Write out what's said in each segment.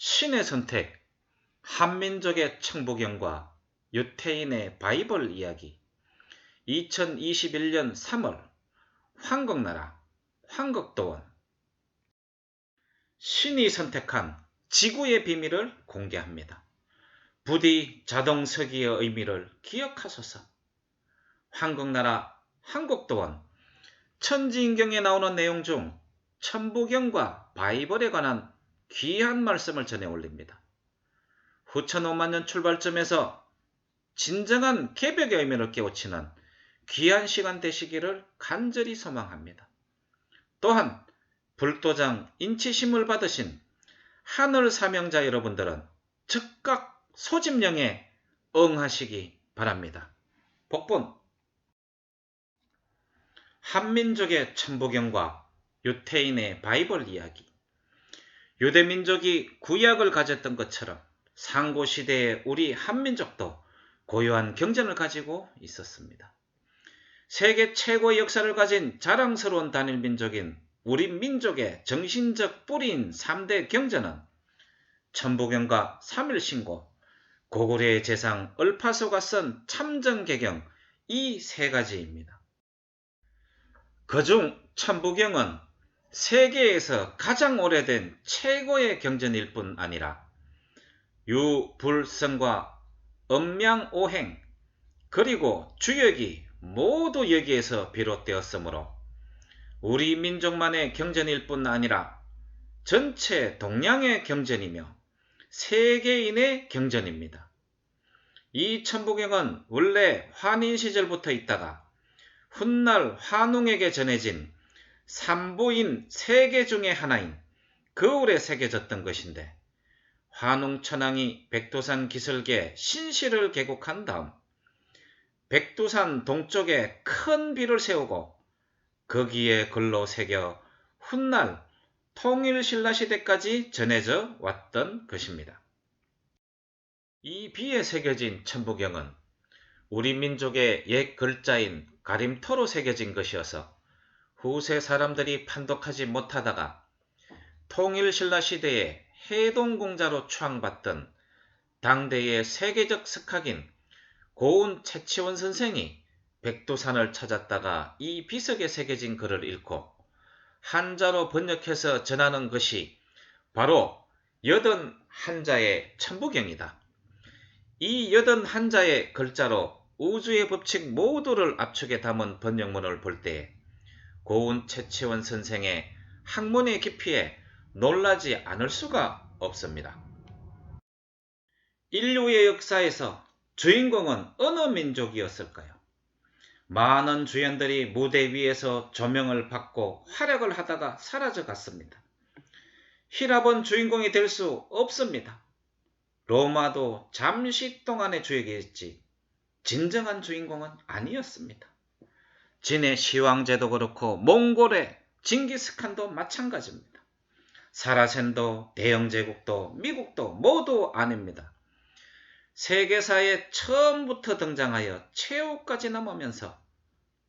신의 선택, 한민족의 청부경과 유태인의 바이블 이야기 2021년 3월 황국나라 황국도원 신이 선택한 지구의 비밀을 공개합니다. 부디 자동서기의 의미를 기억하소서. 한국나라 한국도원 천지인경에 나오는 내용 중 천부경과 바이블에 관한 귀한 말씀을 전해 올립니다. 후천 5만 년 출발점에서 진정한 개벽의 의미를 깨우치는 귀한 시간 되시기를 간절히 소망합니다. 또한 불도장 인치심을 받으신 하늘 사명자 여러분들은 즉각 소집령에 응하시기 바랍니다. 복분 한민족의 천부경과 유태인의 바이블 이야기 유대 민족이 구약을 가졌던 것처럼 상고 시대의 우리 한민족도 고요한 경전을 가지고 있었습니다. 세계 최고의 역사를 가진 자랑스러운 단일 민족인 우리 민족의 정신적 뿌리인 3대 경전은 천부경과 삼일신고, 고구려의 재상 을파소가 쓴 참정개경 이 세 가지입니다. 그중 천부경은 세계에서 가장 오래된 최고의 경전일 뿐 아니라 유불성과 음양오행 그리고 주역이 모두 여기에서 비롯되었으므로 우리 민족만의 경전일 뿐 아니라 전체 동양의 경전이며 세계인의 경전입니다. 이 천부경은 원래 환인 시절부터 있다가 훗날 환웅에게 전해진 삼부인 세 개 중의 하나인 거울에 새겨졌던 것인데 환웅천왕이 백두산 기슭에 신실을 개국한 다음 백두산 동쪽에 큰 비를 세우고 거기에 글로 새겨 훗날 통일신라 시대까지 전해져 왔던 것입니다. 이 비에 새겨진 천부경은 우리 민족의 옛 글자인 가림터로 새겨진 것이어서 후세 사람들이 판독하지 못하다가 통일신라 시대에 해동공자로 추앙받던 당대의 세계적 석학인 고운 채치원 선생이 백두산을 찾았다가 이 비석에 새겨진 글을 읽고 한자로 번역해서 전하는 것이 바로 여든 한자의 천부경이다. 이 여든 한자의 글자로 우주의 법칙 모두를 압축해 담은 번역문을 볼 때에 고운 채치원 선생의 학문의 깊이에 놀라지 않을 수가 없습니다. 인류의 역사에서 주인공은 어느 민족이었을까요? 많은 주연들이 무대 위에서 조명을 받고 활약을 하다가 사라져 갔습니다. 히랍은 주인공이 될 수 없습니다. 로마도 잠시 동안의 주역이었지 진정한 주인공은 아니었습니다. 진의 시황제도 그렇고 몽골의 징기스칸도 마찬가지입니다. 사라센도 대영제국도 미국도 모두 아닙니다. 세계사에 처음부터 등장하여 최후까지 남으면서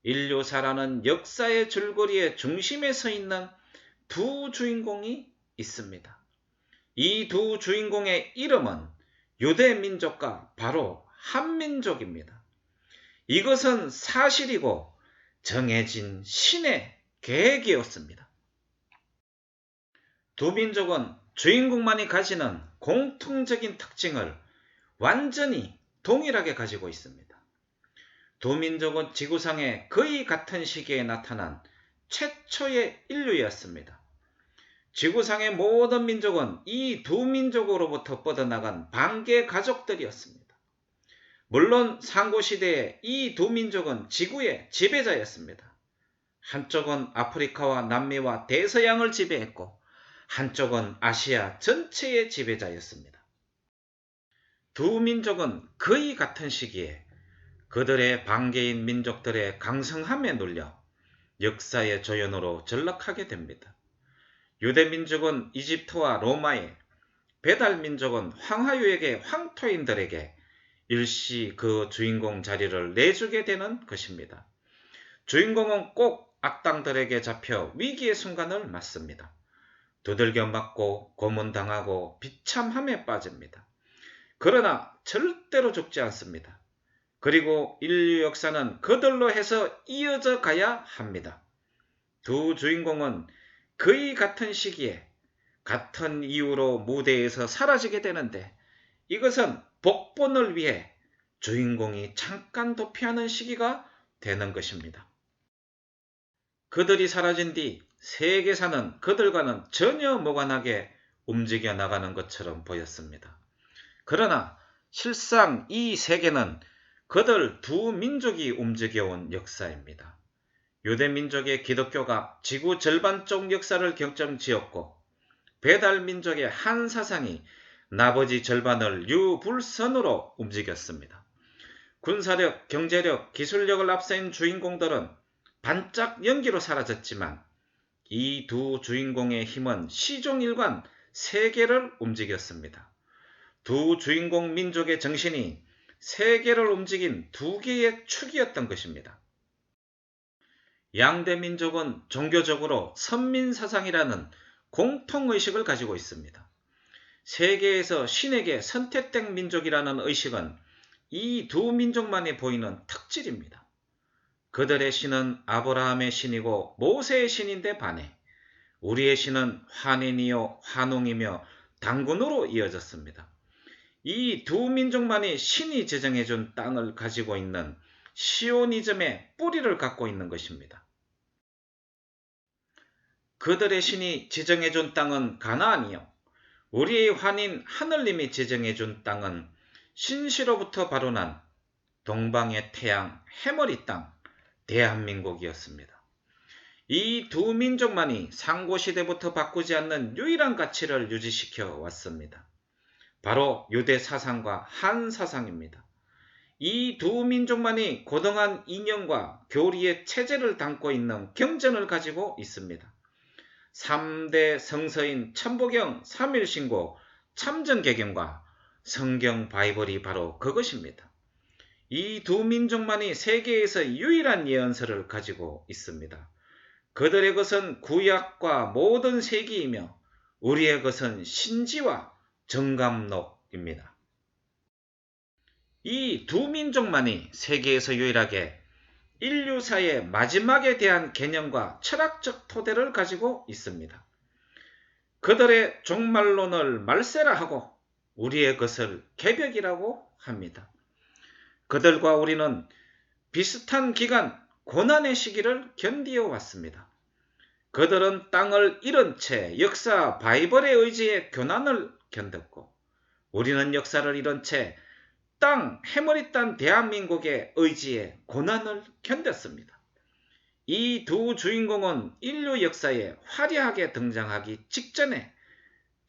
인류사라는 역사의 줄거리의 중심에 서 있는 두 주인공이 있습니다. 이 두 주인공의 이름은 유대 민족과 바로 한민족입니다. 이것은 사실이고 정해진 신의 계획이었습니다. 두 민족은 주인공만이 가지는 공통적인 특징을 완전히 동일하게 가지고 있습니다. 두 민족은 지구상에 거의 같은 시기에 나타난 최초의 인류였습니다. 지구상의 모든 민족은 이 두 민족으로부터 뻗어나간 반개 가족들이었습니다. 물론 상고시대에 이 두 민족은 지구의 지배자였습니다. 한쪽은 아프리카와 남미와 대서양을 지배했고 한쪽은 아시아 전체의 지배자였습니다. 두 민족은 거의 같은 시기에 그들의 반개인 민족들의 강성함에 눌려 역사의 조연으로 전락하게 됩니다. 유대민족은 이집트와 로마에, 배달민족은 황하유에게 황토인들에게 일시 그 주인공 자리를 내주게 되는 것입니다. 주인공은 꼭 악당들에게 잡혀 위기의 순간을 맞습니다. 두들겨 맞고 고문당하고 비참함에 빠집니다. 그러나 절대로 죽지 않습니다. 그리고 인류 역사는 그들로 해서 이어져 가야 합니다. 두 주인공은 거의 같은 시기에 같은 이유로 무대에서 사라지게 되는데 이것은 복본을 위해 주인공이 잠깐 도피하는 시기가 되는 것입니다. 그들이 사라진 뒤 세계사는 그들과는 전혀 무관하게 움직여 나가는 것처럼 보였습니다. 그러나 실상 이 세계는 그들 두 민족이 움직여온 역사입니다. 유대 민족의 기독교가 지구 절반 쪽 역사를 결정지었고 배달 민족의 한 사상이 나머지 절반을 유불선으로 움직였습니다. 군사력, 경제력, 기술력을 앞세인 주인공들은 반짝 연기로 사라졌지만 이 두 주인공의 힘은 시종일관 세계를 움직였습니다. 두 주인공 민족의 정신이 세계를 움직인 두 개의 축이었던 것입니다. 양대 민족은 종교적으로 선민사상이라는 공통의식을 가지고 있습니다. 세계에서 신에게 선택된 민족이라는 의식은 이 두 민족만이 보이는 특질입니다. 그들의 신은 아브라함의 신이고 모세의 신인데 반해 우리의 신은 환인이요 환웅이며 당군으로 이어졌습니다. 이 두 민족만이 신이 제정해준 땅을 가지고 있는 시오니즘의 뿌리를 갖고 있는 것입니다. 그들의 신이 지정해준 땅은 가나안이요. 우리의 환인 하늘님이 지정해 준 땅은 신시로부터 난 동방의 태양 해머리 땅 대한민국이었습니다. 이 두 민족만이 상고시대부터 바꾸지 않는 유일한 가치를 유지시켜 왔습니다. 바로 유대 사상과 한 사상입니다. 이 두 민족만이 고등한 인연과 교리의 체제를 담고 있는 경전을 가지고 있습니다. 3대 성서인 천보경, 삼일신고, 참전개경과 성경 바이블이 바로 그것입니다. 이 두 민족만이 세계에서 유일한 예언서를 가지고 있습니다. 그들의 것은 구약과 모든 세기이며 우리의 것은 신지와 정감록입니다. 이 두 민족만이 세계에서 유일하게 인류사의 마지막에 대한 개념과 철학적 토대를 가지고 있습니다. 그들의 종말론을 말세라 하고 우리의 것을 개벽이라고 합니다. 그들과 우리는 비슷한 기간 고난의 시기를 견디어 왔습니다. 그들은 땅을 잃은 채 역사 바이벌의 의지에 교난을 견뎠고 우리는 역사를 잃은 채 땅, 해머리 딴 대한민국의 의지에 고난을 견뎠습니다. 이 두 주인공은 인류 역사에 화려하게 등장하기 직전에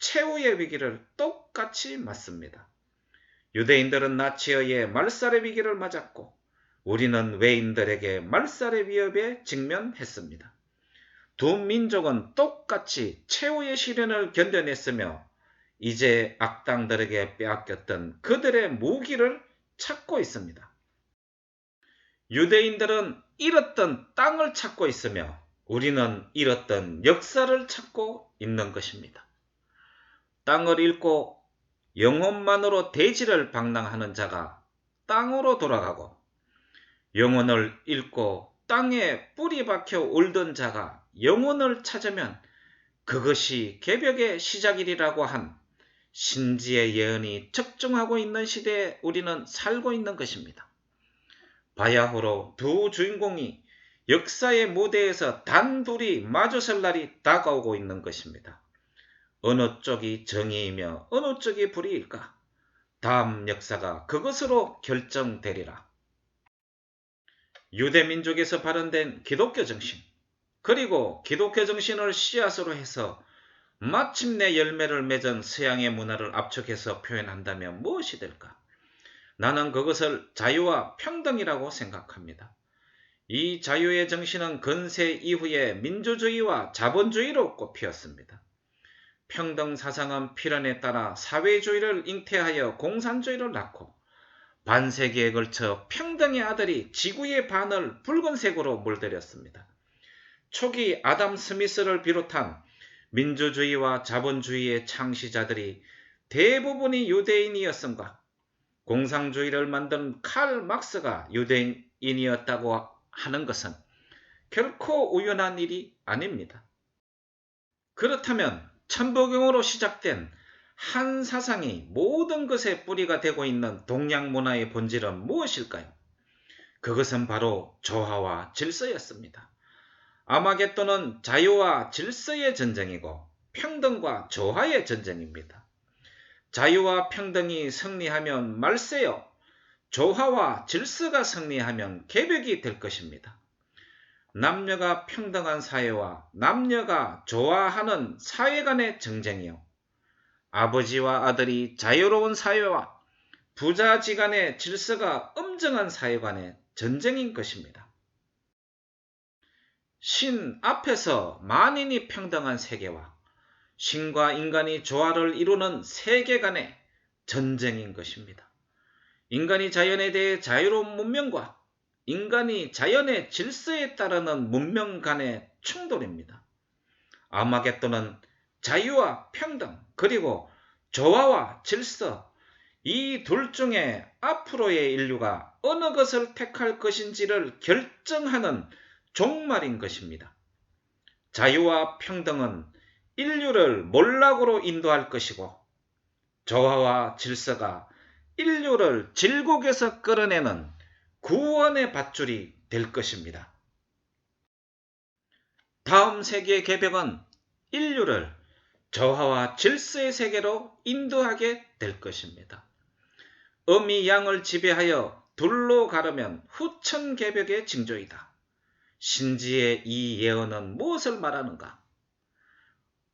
최후의 위기를 똑같이 맞습니다. 유대인들은 나치어의 말살의 위기를 맞았고 우리는 외인들에게 말살의 위협에 직면했습니다. 두 민족은 똑같이 최후의 시련을 견뎌냈으며 이제 악당들에게 빼앗겼던 그들의 무기를 찾고 있습니다. 유대인들은 잃었던 땅을 찾고 있으며 우리는 잃었던 역사를 찾고 있는 것입니다. 땅을 잃고 영혼만으로 대지를 방랑하는 자가 땅으로 돌아가고 영혼을 잃고 땅에 뿌리 박혀 울던 자가 영혼을 찾으면 그것이 개벽의 시작이라고 한 신지의 예언이 적중하고 있는 시대에 우리는 살고 있는 것입니다. 바야흐로 두 주인공이 역사의 무대에서 단둘이 마주설 날이 다가오고 있는 것입니다. 어느 쪽이 정의이며 어느 쪽이 불의일까? 다음 역사가 그것으로 결정되리라. 유대민족에서 발현된 기독교 정신, 그리고 기독교 정신을 씨앗으로 해서 마침내 열매를 맺은 서양의 문화를 압축해서 표현한다면 무엇이 될까? 나는 그것을 자유와 평등이라고 생각합니다. 이 자유의 정신은 근세 이후에 민주주의와 자본주의로 꼽히었습니다. 평등 사상은 필연에 따라 사회주의를 잉태하여 공산주의를 낳고 반세기에 걸쳐 평등의 아들이 지구의 반을 붉은색으로 물들였습니다. 초기 아담 스미스를 비롯한 민주주의와 자본주의의 창시자들이 대부분이 유대인이었음과 공상주의를 만든 칼 막스가 유대인이었다고 하는 것은 결코 우연한 일이 아닙니다. 그렇다면 천부경으로 시작된 한 사상이 모든 것의 뿌리가 되고 있는 동양 문화의 본질은 무엇일까요? 그것은 바로 조화와 질서였습니다. 아마겟돈은 자유와 질서의 전쟁이고 평등과 조화의 전쟁입니다. 자유와 평등이 승리하면 말세요. 조화와 질서가 승리하면 개벽이 될 것입니다. 남녀가 평등한 사회와 남녀가 좋아하는 사회 간의 정쟁이요. 아버지와 아들이 자유로운 사회와 부자지간의 질서가 엄정한 사회 간의 전쟁인 것입니다. 신 앞에서 만인이 평등한 세계와 신과 인간이 조화를 이루는 세계 간의 전쟁인 것입니다. 인간이 자연에 대해 자유로운 문명과 인간이 자연의 질서에 따르는 문명 간의 충돌입니다. 아마겟돈은 자유와 평등 그리고 조화와 질서 이 둘 중에 앞으로의 인류가 어느 것을 택할 것인지를 결정하는 종말인 것입니다. 자유와 평등은 인류를 몰락으로 인도할 것이고 조화와 질서가 인류를 질곡에서 끌어내는 구원의 밧줄이 될 것입니다. 다음 세계의 개벽은 인류를 저하와 질서의 세계로 인도하게 될 것입니다. 음이 양을 지배하여 둘로 가르면 후천 개벽의 징조이다. 신지의 이 예언은 무엇을 말하는가?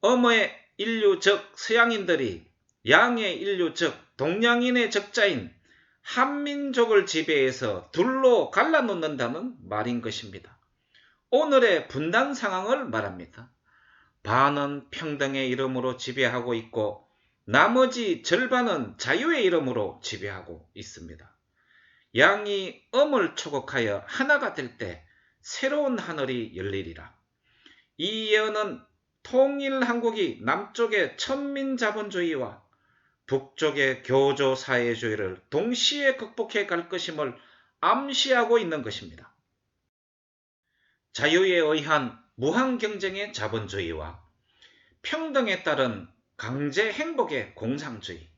엄의 인류 즉 서양인들이 양의 인류 즉 동양인의 적자인 한민족을 지배해서 둘로 갈라놓는다는 말인 것입니다. 오늘의 분단 상황을 말합니다. 반은 평등의 이름으로 지배하고 있고 나머지 절반은 자유의 이름으로 지배하고 있습니다. 양이 엄을 초곡하여 하나가 될 때 새로운 하늘이 열리리라. 이 예언은 통일 한국이 남쪽의 천민 자본주의와 북쪽의 교조 사회주의를 동시에 극복해 갈 것임을 암시하고 있는 것입니다. 자유에 의한 무한 경쟁의 자본주의와 평등에 따른 강제 행복의 공상주의,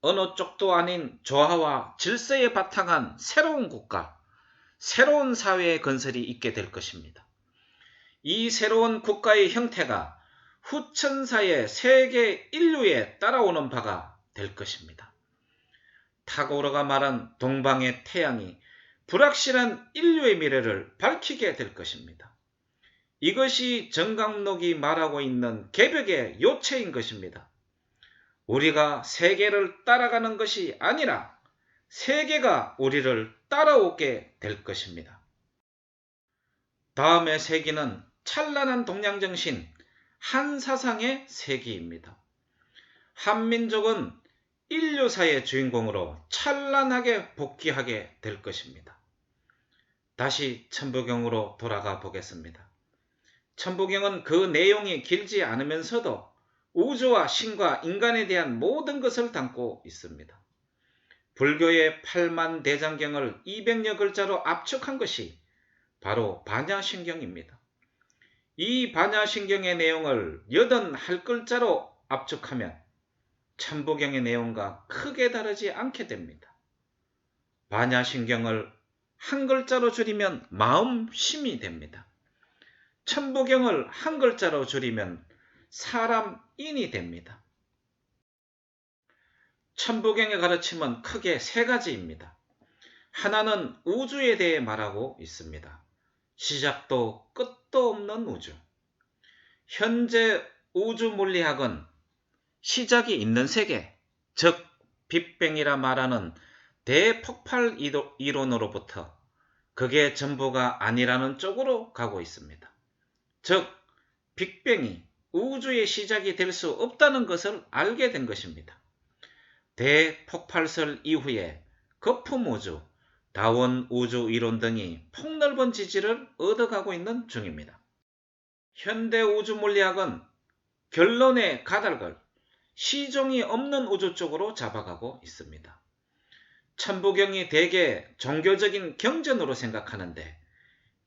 어느 쪽도 아닌 조화와 질서에 바탕한 새로운 국가, 새로운 사회의 건설이 있게 될 것입니다. 이 새로운 국가의 형태가 후천사의 세계 인류에 따라오는 바가 될 것입니다. 타고르가 말한 동방의 태양이 불확실한 인류의 미래를 밝히게 될 것입니다. 이것이 정강록이 말하고 있는 개벽의 요체인 것입니다. 우리가 세계를 따라가는 것이 아니라 세계가 우리를 따라오게 될 것입니다. 다음의 세기는 찬란한 동양정신, 한 사상의 세기입니다. 한민족은 인류사의 주인공으로 찬란하게 복귀하게 될 것입니다. 다시 천부경으로 돌아가 보겠습니다. 천부경은 그 내용이 길지 않으면서도 우주와 신과 인간에 대한 모든 것을 담고 있습니다. 불교의 8만 대장경을 200여 글자로 압축한 것이 바로 반야신경입니다. 이 반야신경의 내용을 81글자로 압축하면 천부경의 내용과 크게 다르지 않게 됩니다. 반야신경을 한 글자로 줄이면 마음심이 됩니다. 천부경을 한 글자로 줄이면 사람인이 됩니다. 천부경의 가르침은 크게 세 가지입니다. 하나는 우주에 대해 말하고 있습니다. 시작도 끝도 없는 우주. 현재 우주 물리학은 시작이 있는 세계, 즉 빅뱅이라 말하는 대폭발 이론으로부터 그게 전부가 아니라는 쪽으로 가고 있습니다. 즉 빅뱅이 우주의 시작이 될 수 없다는 것을 알게 된 것입니다. 대폭발설 이후에 거품 우주, 다원 우주 이론 등이 폭넓은 지지를 얻어가고 있는 중입니다. 현대 우주 물리학은 결론의 가닥을 시종이 없는 우주 쪽으로 잡아가고 있습니다. 천부경이 대개 종교적인 경전으로 생각하는데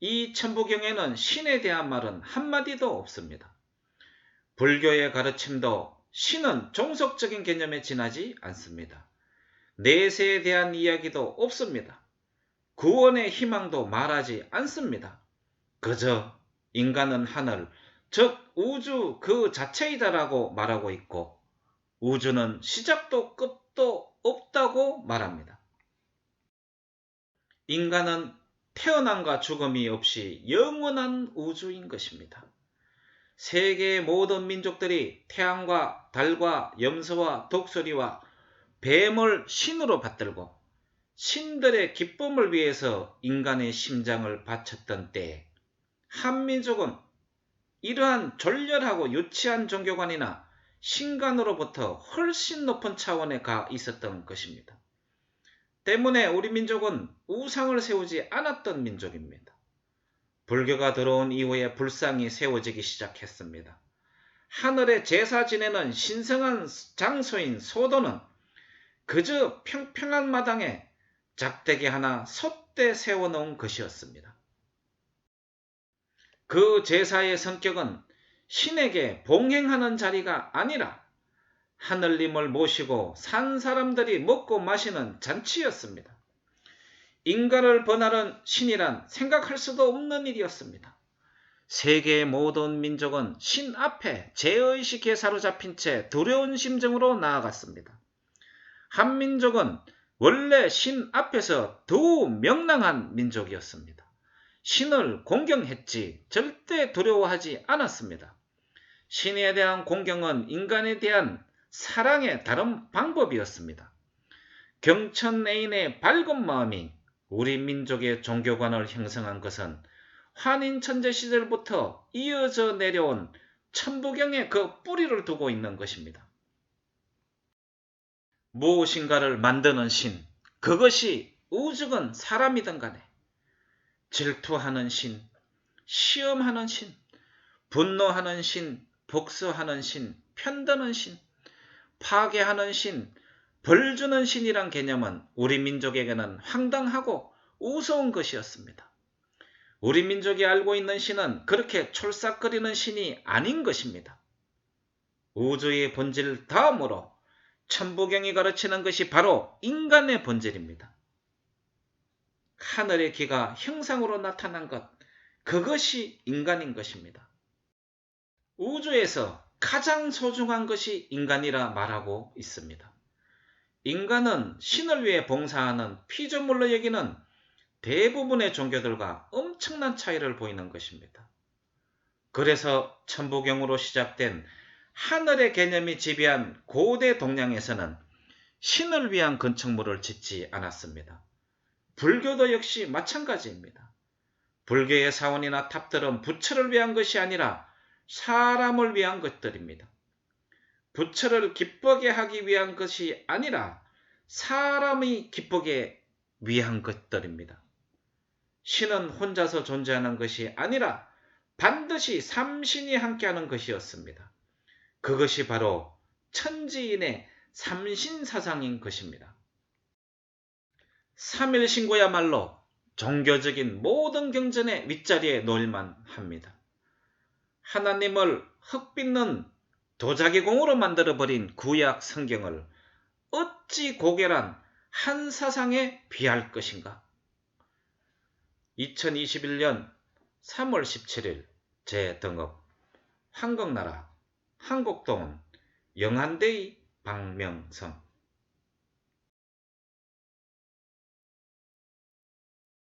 이 천부경에는 신에 대한 말은 한마디도 없습니다. 불교의 가르침도 신은 종속적인 개념에 지나지 않습니다. 내세에 대한 이야기도 없습니다. 구원의 희망도 말하지 않습니다. 그저 인간은 하늘, 즉 우주 그 자체이다라고 말하고 있고 우주는 시작도 끝도 없다고 말합니다. 인간은 태어남과 죽음이 없이 영원한 우주인 것입니다. 세계의 모든 민족들이 태양과 달과 염소와 독수리와 뱀을 신으로 받들고 신들의 기쁨을 위해서 인간의 심장을 바쳤던 때에 한민족은 이러한 졸렬하고 유치한 종교관이나 신간으로부터 훨씬 높은 차원에 가 있었던 것입니다. 때문에 우리 민족은 우상을 세우지 않았던 민족입니다. 불교가 들어온 이후에 불상이 세워지기 시작했습니다. 하늘에 제사 지내는 신성한 장소인 소도는 그저 평평한 마당에 작대기 하나 솥대 세워놓은 것이었습니다. 그 제사의 성격은 신에게 봉행하는 자리가 아니라 하늘님을 모시고 산 사람들이 먹고 마시는 잔치였습니다. 인간을 번하는 신이란 생각할 수도 없는 일이었습니다. 세계의 모든 민족은 신 앞에 제의식에 사로잡힌 채 두려운 심정으로 나아갔습니다. 한민족은 원래 신 앞에서 더욱 명랑한 민족이었습니다. 신을 공경했지 절대 두려워하지 않았습니다. 신에 대한 공경은 인간에 대한 사랑의 다른 방법이었습니다. 경천 애인의 밝은 마음이 우리 민족의 종교관을 형성한 것은 환인 천재 시절부터 이어져 내려온 천부경의 그 뿌리를 두고 있는 것입니다. 무엇인가를 만드는 신, 그것이 우주건 사람이든 간에 질투하는 신, 시험하는 신, 분노하는 신, 복수하는 신, 편드는 신, 파괴하는 신, 벌 주는 신이란 개념은 우리 민족에게는 황당하고 우스운 것이었습니다. 우리 민족이 알고 있는 신은 그렇게 촐싹거리는 신이 아닌 것입니다. 우주의 본질 다음으로 천부경이 가르치는 것이 바로 인간의 본질입니다. 하늘의 기가 형상으로 나타난 것, 그것이 인간인 것입니다. 우주에서 가장 소중한 것이 인간이라 말하고 있습니다. 인간은 신을 위해 봉사하는 피조물로 여기는 대부분의 종교들과 엄청난 차이를 보이는 것입니다. 그래서 천부경으로 시작된 하늘의 개념이 지배한 고대 동양에서는 신을 위한 건축물을 짓지 않았습니다. 불교도 역시 마찬가지입니다. 불교의 사원이나 탑들은 부처를 위한 것이 아니라 사람을 위한 것들입니다. 부처를 기쁘게 하기 위한 것이 아니라 사람이 기쁘게 위한 것들입니다. 신은 혼자서 존재하는 것이 아니라 반드시 삼신이 함께하는 것이었습니다. 그것이 바로 천지인의 삼신 사상인 것입니다. 삼일신고야말로 종교적인 모든 경전의 윗자리에 놓일만 합니다. 하나님을 흙 빚는 도자기 공으로 만들어버린 구약 성경을 어찌 고결한 한 사상에 비할 것인가? 2021년 3월 17일 제 등업 한국나라 한국동은 영한대의 박명성